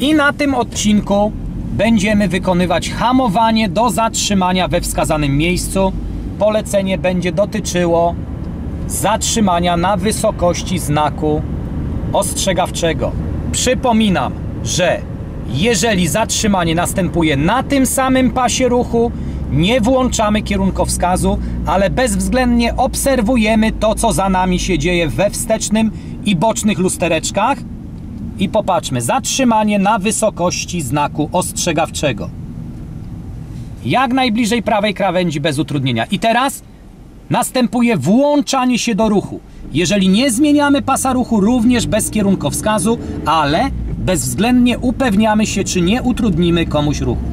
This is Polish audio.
I na tym odcinku będziemy wykonywać hamowanie do zatrzymania we wskazanym miejscu. Polecenie będzie dotyczyło zatrzymania na wysokości znaku ostrzegawczego. Przypominam, że jeżeli zatrzymanie następuje na tym samym pasie ruchu, nie włączamy kierunkowskazu, ale bezwzględnie obserwujemy to, co za nami się dzieje we wstecznym i bocznych lustereczkach. I popatrzmy, zatrzymanie na wysokości znaku ostrzegawczego. Jak najbliżej prawej krawędzi bez utrudnienia. I teraz następuje włączanie się do ruchu. Jeżeli nie zmieniamy pasa ruchu, również bez kierunkowskazu, ale bezwzględnie upewniamy się, czy nie utrudnimy komuś ruchu.